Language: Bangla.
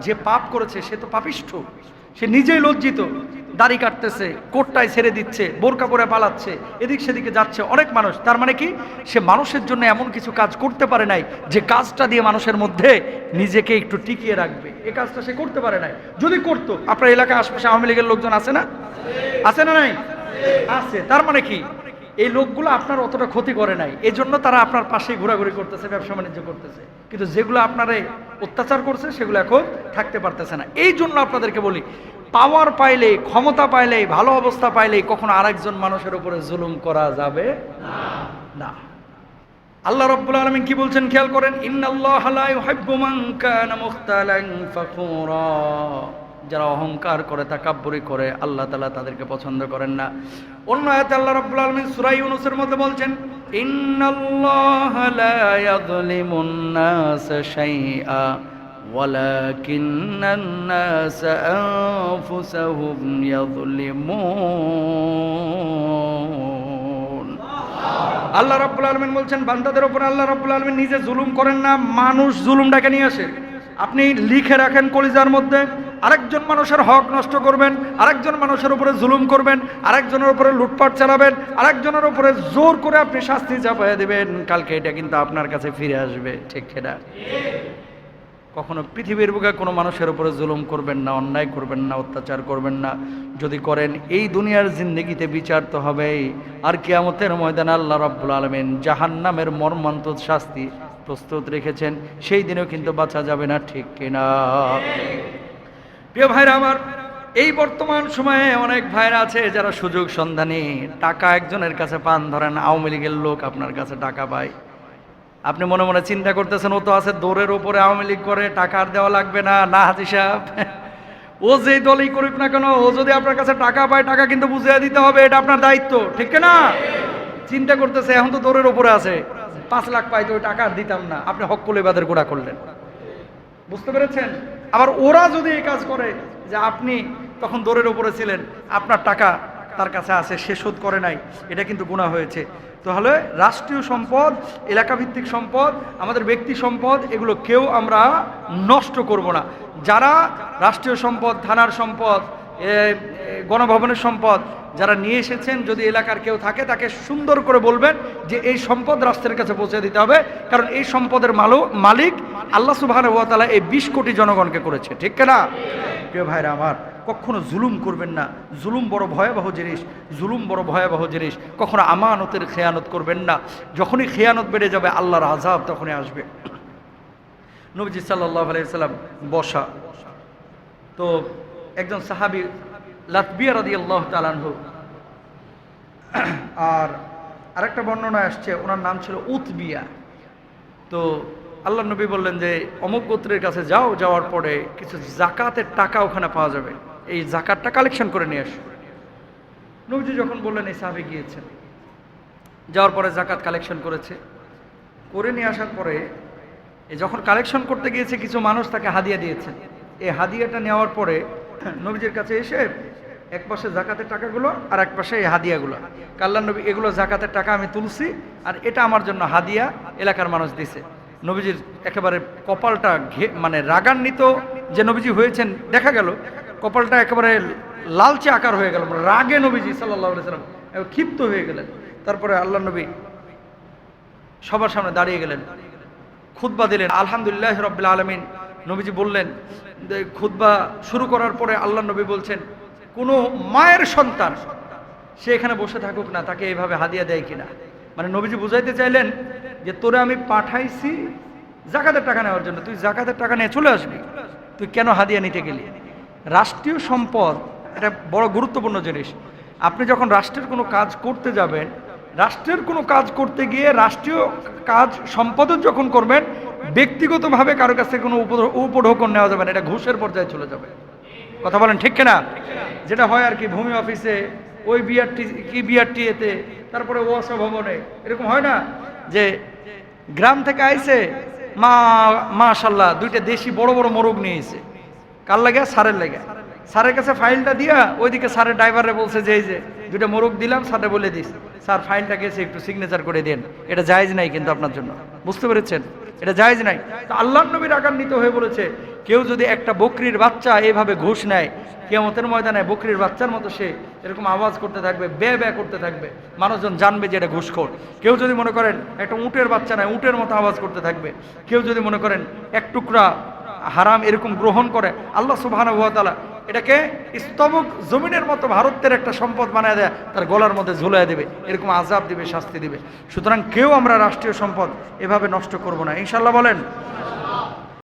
যে পাপ করেছে, সে তো পাপিষ্ঠ। সে নিজেই লজ্জিত। দাড়ি কাটতেছে, কোটটায় ছেড়ে দিচ্ছে, বোরকা পরে পালাচ্ছে, এদিক সেদিকে যাচ্ছে অনেক মানুষ। তার মানে কি? সে মানুষের জন্য এমন কিছু কাজ করতে পারে নাই, যে কাজটা দিয়ে মানুষের মধ্যে নিজেকে একটু টিকিয়ে রাখবে। এ কাজটা সে করতে পারে নাই। যদি করতো, আপনার এলাকায় আশপাশে আওয়ামী লীগের লোকজন আছে না? আছে না নাই? আছে। তার মানে কি? এই লোকগুলো আপনার অতটা ক্ষতি করে নাই। এই জন্য তারা আপনার পাশেই ঘোরাঘুরি করতেছে, ব্যবসা বাণিজ্য করতেছে। কিন্তু যেগুলো আপনারে অত্যাচার করছে, সেগুলো এখন থাকতে পারতেছে না। এই জন্য আপনাদেরকে বলি পাওয়ার পাইলেই ক্ষমতা পাইলেই ভালো অবস্থা পাইলেই কখনো আরেকজন মানুষের উপরে জুলুম করা যাবে না। আল্লাহ রাব্বুল আলামিন কি বলছেন খেয়াল করেন? ইন্নাল্লাহ লা ইউহিব্বু মান কানা মুখতালান ফাখুরা যারা অহংকার করে তাকাব্বুরি করে আল্লাহ তাআলা তাদেরকে পছন্দ করেন না অন্য আয়াতে আল্লাহ রাব্বুল আলামিন সূরা ইউনূসের মধ্যে বলছেন ইন্নাল্লাহ লা ইয়াযলিমুন নাস শাইআ ولكن الناس أنفسهم يظلمون আল্লাহ রাব্বুল আলমিন বলছেন বান্দাদের উপর আল্লাহ রাব্বুল আলমিন নিজে জুলুম করেন না মানুষ জুলুমটাকে নিয়ে আসে আপনি লিখে রাখেন কলিজার মধ্যে আরেকজন মানুষের হক নষ্ট করবেন, আরেকজন মানুষের উপরে জুলুম করবেন, আরেকজনের উপরে লুটপাট চালাবেন, আরেকজনের উপরে জোর করে আপনি শাস্তি চাপাইয়া দেবেন। কালকে এটা কিন্তু আপনার কাছে ফিরে আসবে, ঠিক সেটা কখনো পৃথিবীর বুকে কোনো মানুষের উপরে জুলুম করবেন না, অন্যায় করবেন না, অত্যাচার করবেন না। যদি করেন, এই দুনিয়ার জিন্দগিতে বিচার তো হবেই। আর কিয়ামতের ময়দানে আল্লাহ রাব্বুল আলমিন জাহান্নামের মর্মান্তদ শাস্তি প্রস্তুত রেখেছেন। সেই দিনেও কিন্তু বাঁচা যাবে না, ঠিক কিনা? প্রিয় ভাইরা আমার, এই বর্তমান সময়ে অনেক ভাইরা আছে যারা সুযোগ সন্ধানী, টাকা একজনের কাছে পান, ধরেন আওয়ামী লীগের লোক আপনার কাছে টাকা পায়। আপনি মনে মনে চিন্তা করতেছেন, ও তো আছে দৌড়ের ওপরে আওয়ামী লীগ করে, টাকা আর দেওয়া লাগবে না না হাজি সাহেব। ও যে দলই করুক না কেন, ও যদি আপনার কাছে টাকা পায়, টাকা কিন্তু বুঝিয়ে দিতে হবে, এটা আপনার দায়িত্ব, ঠিক না চিন্তা করতেছে, এখন তো দৌড়ের ওপরে আছে। পাঁচ লাখ পাই তো ওই টাকা আর দিতাম না, আপনি হক কলে বাদের গোড়া করলেন। বুঝতে পেরেছেন? আবার ওরা যদি এই কাজ করে যে আপনি তখন দৌড়ের উপরে ছিলেন, আপনার টাকা তার কাছে আছে, সে শোধ করে নাই, এটা কিন্তু গুণা হয়েছে। তাহলে রাষ্ট্রীয় সম্পদ, এলাকাভিত্তিক সম্পদ, আমাদের ব্যক্তি সম্পদ, এগুলো কেউ আমরা নষ্ট করব না। যারা রাষ্ট্রীয় সম্পদ, থানার সম্পদ গণভবনের সম্পদ, যারা নিয়ে এসেছেন, যদি এলাকার কেউ থাকে, তাকে সুন্দর করে বলবেন যে এই সম্পদ রাষ্ট্রের কাছে পৌঁছে দিতে হবে, কারণ এই সম্পদের মালো, মালিক আল্লাহ সুবাহ এই বিশ কোটি জনগণকে করেছে, ঠিক না প্রিয় ভাইরা আমার, কখনো জুলুম করবেন না। জুলুম বড় ভয়াবহ জিনিস, জুলুম বড় ভয়াবহ জিনিস। কখনো আমানতের খেয়ানত করবেন না। যখনই খেয়ানত বেড়ে যাবে, আল্লাহর আজাব তখনই আসবে। নবীজি সাল্লাহ আলাইসাল্লাম বসা। তো একজন সাহাবি লাতবিয়া রাদি আল্লাহ তালানহু আর আরেকটা বর্ণনা আসছে, ওনার নাম ছিল উতবিয়া। তো আল্লাহ নবী বললেন যে, অমুক গোত্রের কাছে যাও, যাওয়ার পরে কিছু জাকাতের টাকা ওখানে পাওয়া যাবে। এই জাকাতটা কালেকশন করে নিয়ে আসো। নবীজি যখন বললেন, এই সাহাবি গিয়েছেন। যাওয়ার পরে জাকাত কালেকশন করেছে। করে নিয়ে আসার পরে যখন কালেকশন করতে গিয়েছে, কিছু মানুষ তাকে হাদিয়া দিয়েছে। এই হাদিয়াটা নেওয়ার পরে নবীজির কাছে এসে এক পাশে জাকাতের টাকাগুলো আর এক পাশে এই হাদিয়াগুলো। কাল্লা নবী, এগুলো জাকাতের টাকা আমি তুলছি আর এটা আমার জন্য হাদিয়া এলাকার মানুষ দিছে। নবীজির একেবারে কপালটা ঘে মানে রাগান্বিত যে নবীজি হয়েছেন, দেখা গেল। কপালটা একেবারে লালচে আকার হয়ে গেল রাগে নবীজি সাল্লাহ সাল্লাম ক্ষিপ্ত হয়ে গেলেন। তারপরে আল্লাহ নবী সবার সামনে দাঁড়িয়ে গেলেন, খুতবা দিলেন, আলহামদুলিল্লাহ রব্বিল আলমিন। নবীজি বললেন খুতবা শুরু করার পরে আল্লাহ নবী বলছেন, কোনো মায়ের সন্তান সে এখানে বসে থাকুক না, তাকে এইভাবে হাদিয়া দেয় কিনা? মানে নবীজি বুঝাইতে চাইলেন যে তোরে আমি পাঠাইছি জাকাতের টাকা নেওয়ার জন্য, তুই জাকাতের টাকা নিয়ে চলে আসবি। তুই কেন হাদিয়া নিতে গেলি? রাষ্ট্রীয় সম্পদ, এটা বড় গুরুত্বপূর্ণ জিনিস। আপনি যখন রাষ্ট্রের কোনো কাজ করতে যাবেন, রাষ্ট্রের কোনো কাজ করতে গিয়ে রাষ্ট্রীয় কাজ সম্পাদন যখন করবেন, ব্যক্তিগতভাবে কারও কাছ থেকে কোনো উপ- উপঢৌকন নেওয়া যাবে না, এটা ঘুষের পর্যায়ে চলে যাবে। কথা বলেন ঠিক কিনা? যেটা হয় আর কি, ভূমি অফিসে, ওই বিআরটি, কি বিআরটি এতে তারপরে ওয়াসা ভবনে এরকম হয় না যে গ্রাম থেকে আইসে মা, মাশাল্লাহ, দুইটা দেশি বড় বড় মোরগ নিয়েছে কার লাগে সারের লাগে স্যারের কাছে ফাইলটা দিয়া ওইদিকে স্যারের ড্রাইভারে বলছে যে, এই যে, দুইটা মোরগ দিলাম স্যারে বলে দিস। স্যার, ফাইলটা গেছে, একটু সিগনেচার করে দেন। এটা জায়েজ নাই কিন্তু আপনার জন্য। বুঝতে পেরেছেন? এটা জায়েজ নাই। তো আল্লাহ নবীর আগান্বিত হয়ে বলেছে, কেউ যদি একটা বকরির বাচ্চা এইভাবে ঘুষ নেয় কেমতের ময়দানে বকরির বাচ্চার মতো সে এরকম আওয়াজ করতে থাকবে বে বে করতে থাকবে, মানুষজন জানবে যে এটা ঘুষখোর। কেউ যদি মনে করেন একটা উটের বাচ্চা নেয়, উটের মতো আওয়াজ করতে থাকবে, কেউ যদি মনে করেন এক টুকরা হারাম এরকম গ্রহণ করে, আল্লাহ সুবাহানুভাতালা এটাকে স্তবক জমিনের মতো ভারতের একটা সম্পদ বানায় দেয়, তার গলার মধ্যে ঝুলাই দেবে, এরকম আজাব দিবে, শাস্তি দিবে। সুতরাং কেউ আমরা রাষ্ট্রীয় সম্পদ এভাবে নষ্ট করব না। ইনশাল্লাহ বলেন?